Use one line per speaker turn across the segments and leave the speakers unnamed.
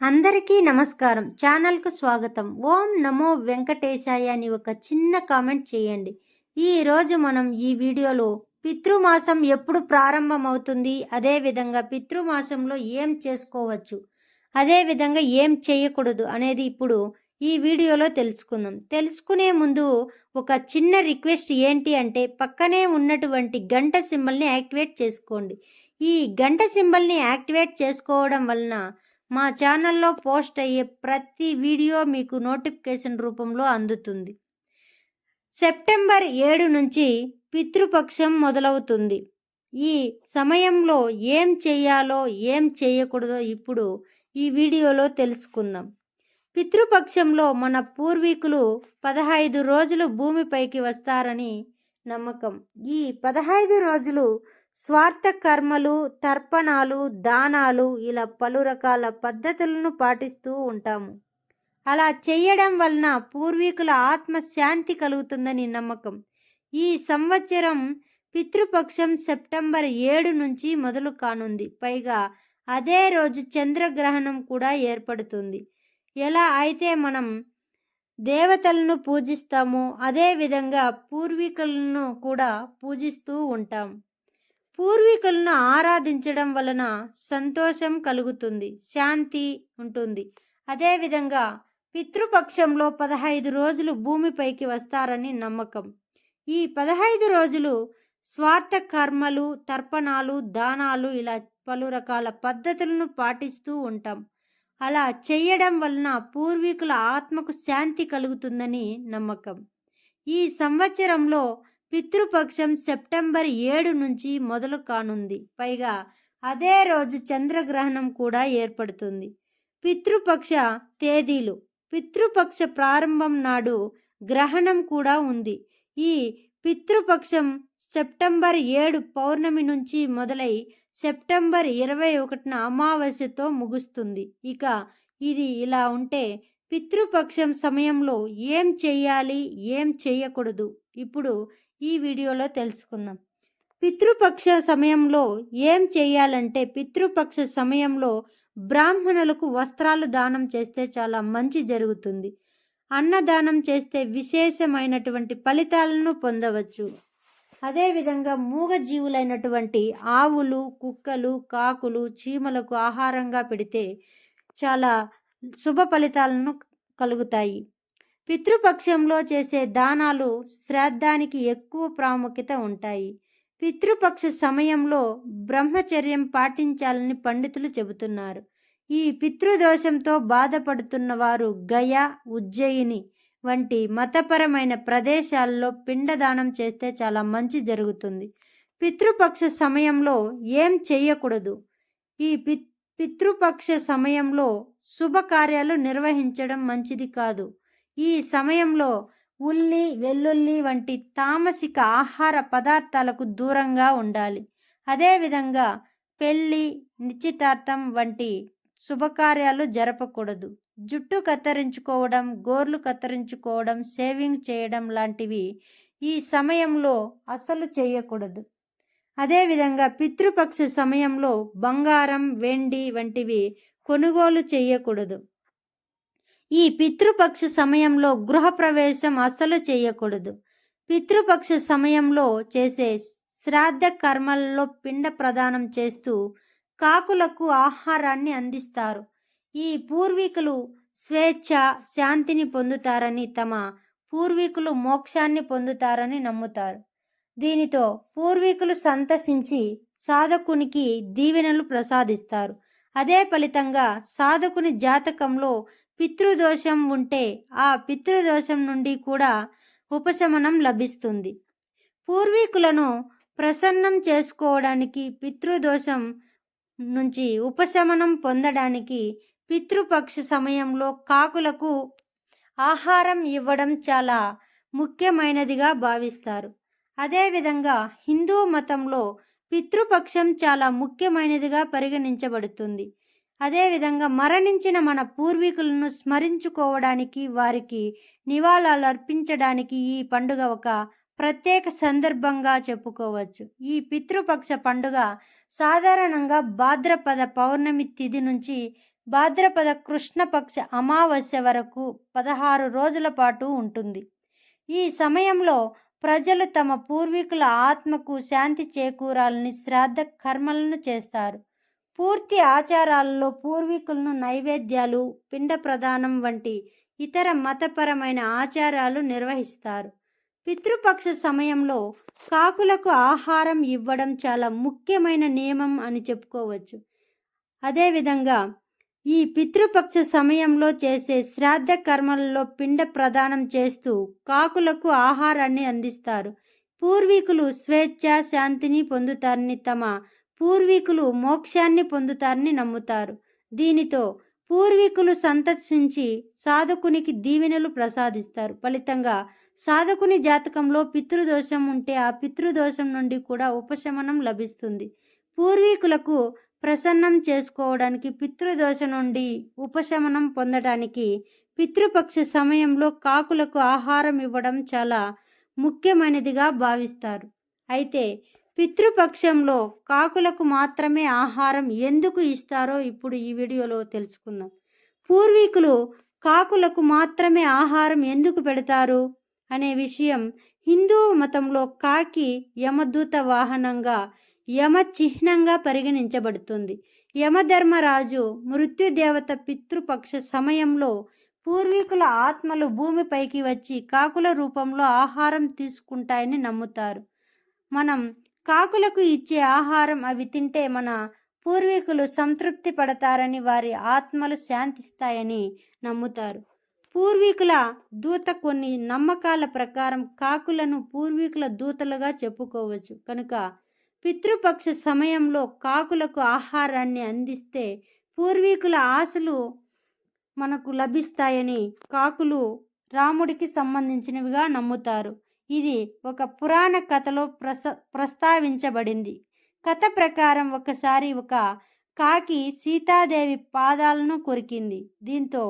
అందరికీ నమస్కారం. ఛానల్కు స్వాగతం. ఓం నమో వెంకటేశాయ అని ఒక చిన్న కామెంట్ చేయండి. ఈరోజు మనం ఈ వీడియోలో పితృమాసం ఎప్పుడు ప్రారంభమవుతుంది? అదేవిధంగా పితృమాసంలో ఏం చేసుకోవచ్చు? అదేవిధంగా ఏం చేయకూడదు అనేది ఇప్పుడు ఈ వీడియోలో తెలుసుకుందాం. తెలుసుకునే ముందు ఒక చిన్న రిక్వెస్ట్ ఏంటి అంటే పక్కనే ఉన్నటువంటి గంట సింబల్ని యాక్టివేట్ చేసుకోండి. ఈ గంట సింబల్ని యాక్టివేట్ చేసుకోవడం వలన మా ఛానల్లో పోస్ట్ అయ్యే ప్రతి వీడియో మీకు నోటిఫికేషన్ రూపంలో అందుతుంది. సెప్టెంబర్ ఏడు నుంచి పితృపక్షం మొదలవుతుంది. ఈ సమయంలో ఏం చేయాలో ఏం చేయకూడదో ఇప్పుడు ఈ వీడియోలో తెలుసుకుందాం. పితృపక్షంలో మన పూర్వీకులు పదహైదు రోజులు భూమిపైకి వస్తారని నమ్మకం. ఈ పదహైదు రోజులు స్వార్థ కర్మలు తర్పణాలు దానాలు ఇలా పలు రకాల పద్ధతులను పాటిస్తూ ఉంటాము. అలా చేయడం వలన పూర్వీకుల ఆత్మ శాంతి కలుగుతుందని నమ్మకం. ఈ సంవత్సరం పితృపక్షం సెప్టెంబర్ ఏడు నుంచి మొదలు కానుంది. పైగా అదే రోజు చంద్రగ్రహణం కూడా ఏర్పడుతుంది. ఎలా అయితే మనం దేవతలను పూజిస్తామో అదే విధంగా పూర్వీకులను కూడా పూజిస్తూ ఉంటాం. పూర్వీకులను ఆరాధించడం వలన సంతోషం కలుగుతుంది శాంతి ఉంటుంది. అదేవిధంగా పితృపక్షంలో పదహైదు రోజులు భూమిపైకి వస్తారని నమ్మకం. ఈ పదహైదు రోజులు స్వార్థ కర్మలు తర్పణాలు దానాలు ఇలా పలు రకాల పద్ధతులను పాటిస్తూ ఉంటాం. అలా చేయడం వలన పూర్వీకుల ఆత్మకు శాంతి కలుగుతుందని నమ్మకం. ఈ సంవత్సరంలో పితృపక్షం సెప్టెంబర్ ఏడు నుంచి మొదలు కానుంది. పైగా అదే రోజు చంద్రగ్రహణం కూడా ఏర్పడుతుంది. పితృపక్ష తేదీలు. పితృపక్ష ప్రారంభం నాడు గ్రహణం కూడా ఉంది. ఈ పితృపక్షం సెప్టెంబర్ ఏడు పౌర్ణమి నుంచి మొదలై సెప్టెంబర్ ఇరవై ఒకటిన అమావాస్యతో ముగుస్తుంది. ఇక ఇది ఇలా ఉంటే పితృపక్షం సమయంలో ఏం చేయాలి? ఏం చేయకూడదు? ఇప్పుడు ఈ వీడియోలో తెలుసుకుందాం. పితృపక్ష సమయంలో ఏం చేయాలంటే పితృపక్ష సమయంలో బ్రాహ్మణులకు వస్త్రాలు దానం చేస్తే చాలా మంచి జరుగుతుంది. అన్నదానం చేస్తే విశేషమైనటువంటి ఫలితాలను పొందవచ్చు. అదేవిధంగా మూగజీవులైనటువంటి ఆవులు కుక్కలు కాకులు చీమలకు ఆహారంగా పెడితే చాలా శుభ ఫలితాలను కలుగుతాయి. పితృపక్షంలో చేసే దానాలు శ్రాద్ధానికి ఎక్కువ ప్రాముఖ్యత ఉంటాయి. పితృపక్ష సమయంలో బ్రహ్మచర్యం పాటించాలని పండితులు చెబుతున్నారు. ఈ పితృదోషంతో బాధపడుతున్న వారు గయ ఉజ్జయిని వంటి మతపరమైన ప్రదేశాల్లో పిండదానం చేస్తే చాలా మంచి జరుగుతుంది. పితృపక్ష సమయంలో ఏం చేయకూడదు. ఈ పితృపక్ష సమయంలో శుభకార్యాలు నిర్వహించడం మంచిది కాదు. ఈ సమయంలో ఉల్లి వెల్లుల్లి వంటి తామసిక ఆహార పదార్థాలకు దూరంగా ఉండాలి. అదేవిధంగా పెళ్ళి నిశ్చితార్థం వంటి శుభకార్యాలు జరపకూడదు. జుట్టు కత్తిరించుకోవడం గోర్లు కత్తిరించుకోవడం షేవింగ్ చేయడం లాంటివి ఈ సమయంలో అసలు చేయకూడదు. అదేవిధంగా పితృపక్ష సమయంలో బంగారం వెండి వంటివి కొనుగోలు చేయకూడదు. ఈ పితృపక్ష సమయంలో గృహప్రవేశం అస్సలు చేయకూడదు. పితృపక్ష సమయంలో చేసే శ్రాద్ధ కర్మల్లో పిండ ప్రదానం చేస్తూ కాకులకు ఆహారాన్ని అందిస్తారు. ఈ పూర్వీకులు స్వేచ్ఛ శాంతిని పొందుతారని తమ పూర్వీకులు మోక్షాన్ని పొందుతారని నమ్ముతారు. దీనితో పూర్వీకులు సంతసించి సాధకునికి దీవెనలు ప్రసాదిస్తారు. అదే ఫలితంగా సాధకుని జాతకంలో పితృదోషం ఉంటే ఆ పితృదోషం నుండి కూడా ఉపశమనం లభిస్తుంది. పూర్వీకులను ప్రసన్నం చేసుకోవడానికి పితృదోషం నుంచి ఉపశమనం పొందడానికి పితృపక్ష సమయంలో కాకులకు ఆహారం ఇవ్వడం చాలా ముఖ్యమైనదిగా భావిస్తారు. అదేవిధంగా హిందూ మతంలో పితృపక్షం చాలా ముఖ్యమైనదిగా పరిగణించబడుతుంది. అదేవిధంగా మరణించిన మన పూర్వీకులను స్మరించుకోవడానికి వారికి నివాళాలు అర్పించడానికి ఈ పండుగ ఒక ప్రత్యేక సందర్భంగా చెప్పుకోవచ్చు. ఈ పితృపక్ష పండుగ సాధారణంగా భాద్రపద పౌర్ణమి తిథి నుంచి భాద్రపద కృష్ణపక్ష అమావాస్య వరకు పదహారు రోజుల పాటు ఉంటుంది. ఈ సమయంలో ప్రజలు తమ పూర్వీకుల ఆత్మకు శాంతి చేకూరాలని శ్రాద్ధ కర్మలను చేస్తారు. పూర్తి ఆచారాలలో పూర్వీకులను నైవేద్యాలు పిండ ప్రదానం వంటి ఇతర మతపరమైన ఆచారాలు నిర్వహిస్తారు. పితృపక్ష సమయంలో కాకులకు ఆహారం ఇవ్వడం చాలా ముఖ్యమైన నియమం అని చెప్పుకోవచ్చు. అదేవిధంగా ఈ పితృపక్ష సమయంలో చేసే శ్రాద్ధ కర్మలలో పిండ ప్రదానం చేస్తూ కాకులకు ఆహారాన్ని అందిస్తారు. పూర్వీకులు స్వేచ్ఛ శాంతిని పొందుతారని తమ పూర్వీకులు మోక్షాన్ని పొందుతారని నమ్ముతారు. దీనితో పూర్వీకులు సంతసించి సాధకునికి దీవెనలు ప్రసాదిస్తారు. ఫలితంగా సాధకుని జాతకంలో పితృదోషం ఉంటే ఆ పితృదోషం నుండి కూడా ఉపశమనం లభిస్తుంది. పూర్వీకులకు ప్రసన్నం చేసుకోవడానికి పితృదోష నుండి ఉపశమనం పొందడానికి పితృపక్ష సమయంలో కాకులకు ఆహారం ఇవ్వడం చాలా ముఖ్యమైనదిగా భావిస్తారు. అయితే పితృపక్షంలో కాకులకు మాత్రమే ఆహారం ఎందుకు ఇస్తారో ఇప్పుడు ఈ వీడియోలో తెలుసుకుందాం. పూర్వీకులు కాకులకు మాత్రమే ఆహారం ఎందుకు పెడతారు అనే విషయం హిందూ మతంలో కాకి యమదూత వాహనంగా యమ చిహ్నంగా పరిగణించబడుతుంది. యమధర్మరాజు మృత్యుదేవత పితృపక్ష సమయంలో పూర్వీకుల ఆత్మలు భూమిపైకి వచ్చి కాకుల రూపంలో ఆహారం తీసుకుంటాయని నమ్ముతారు. మనం కాకులకు ఇచ్చే ఆహారం అవి తింటే మన పూర్వీకులు సంతృప్తి పడతారని వారి ఆత్మలు శాంతిస్తాయని నమ్ముతారు. పూర్వీకుల దూత కొన్ని నమ్మకాల ప్రకారం కాకులను పూర్వీకుల దూతలుగా చెప్పుకోవచ్చు. కనుక పితృపక్ష సమయంలో కాకులకు ఆహారాన్ని అందిస్తే పూర్వీకుల ఆశలు మనకు లభిస్తాయని కాకులు రాముడికి సంబంధించినవిగా నమ్ముతారు. ఇది ఒక పురాణ కథలో ప్రస ప్రస్తావించబడింది. కథ ప్రకారం ఒకసారి ఒక కాకి సీతాదేవి పాదాలను కొరికింది. దీంతో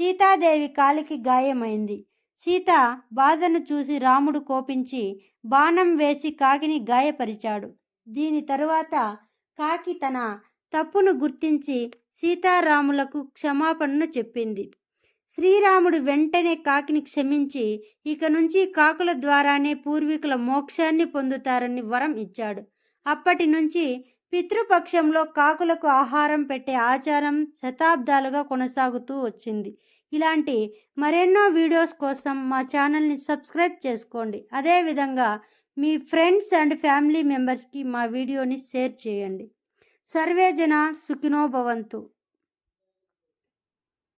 సీతాదేవి కాలికి గాయమైంది. సీత బాధను చూసి రాముడు కోపించి బాణం వేసి కాకిని గాయపరిచాడు. దీని తరువాత కాకి తన తప్పును గుర్తించి సీతారాములకు క్షమాపణను చెప్పింది. శ్రీరాముడు వెంటనే కాకిని క్షమించి ఇక నుంచి కాకుల ద్వారానే పూర్వీకుల మోక్షాన్ని పొందుతారని వరం ఇచ్చాడు. అప్పటి నుంచి పితృపక్షంలో కాకులకు ఆహారం పెట్టే ఆచారం శతాబ్దాలుగా కొనసాగుతూ వచ్చింది. ఇలాంటి మరెన్నో వీడియోస్ కోసం మా ఛానల్ని సబ్స్క్రైబ్ చేసుకోండి. అదేవిధంగా మీ ఫ్రెండ్స్ అండ్ ఫ్యామిలీ మెంబర్స్కి మా వీడియోని షేర్ చేయండి. సర్వే జన